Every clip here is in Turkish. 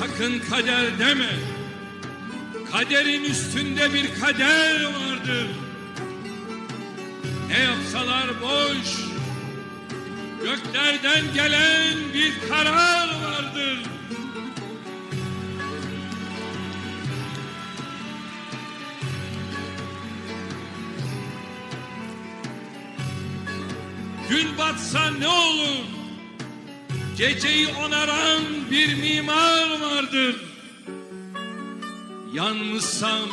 Sakın kader deme. Kaderin üstünde bir kader vardır. Ne yapsalar boş. Göklerden gelen bir karar vardır. Gün batsa ne olur? Geceyi onaran bir mimar vardır. Yanmışsam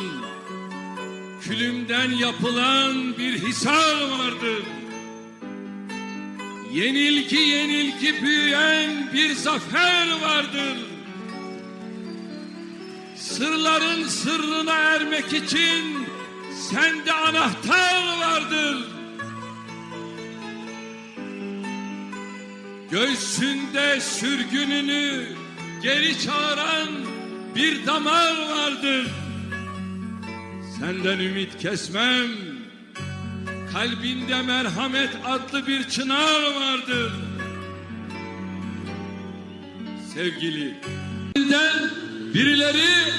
külümden yapılan bir hisar vardır. Yenilgi yenilgi büyüyen bir zafer vardır. Sırların sırrına ermek için sende anahtar vardır. Göğsünde sürgününü geri çağıran bir damar vardır. Senden ümit kesmem. Kalbinde merhamet adlı bir çınar vardır. Sevgili, birileri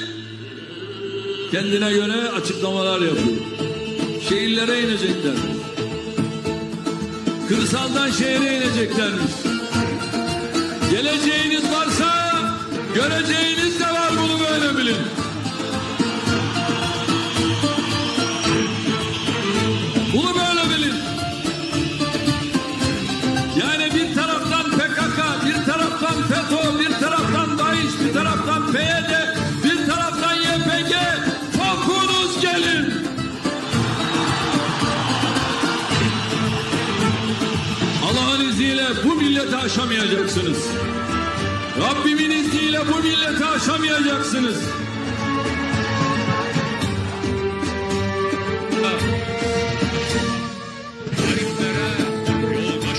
kendine göre açıklamalar yapıyor. Şehirlere inecekler. Kırsaldan şehre ineceklermiş. FETÖ, bir taraftan DAEŞ, bir taraftan PYD, bir taraftan YPG. Topunuz gelin. Allah'ın izniyle bu milleti aşamayacaksınız. Rabbimin izniyle bu milleti aşamayacaksınız. Tarihlere yoldaş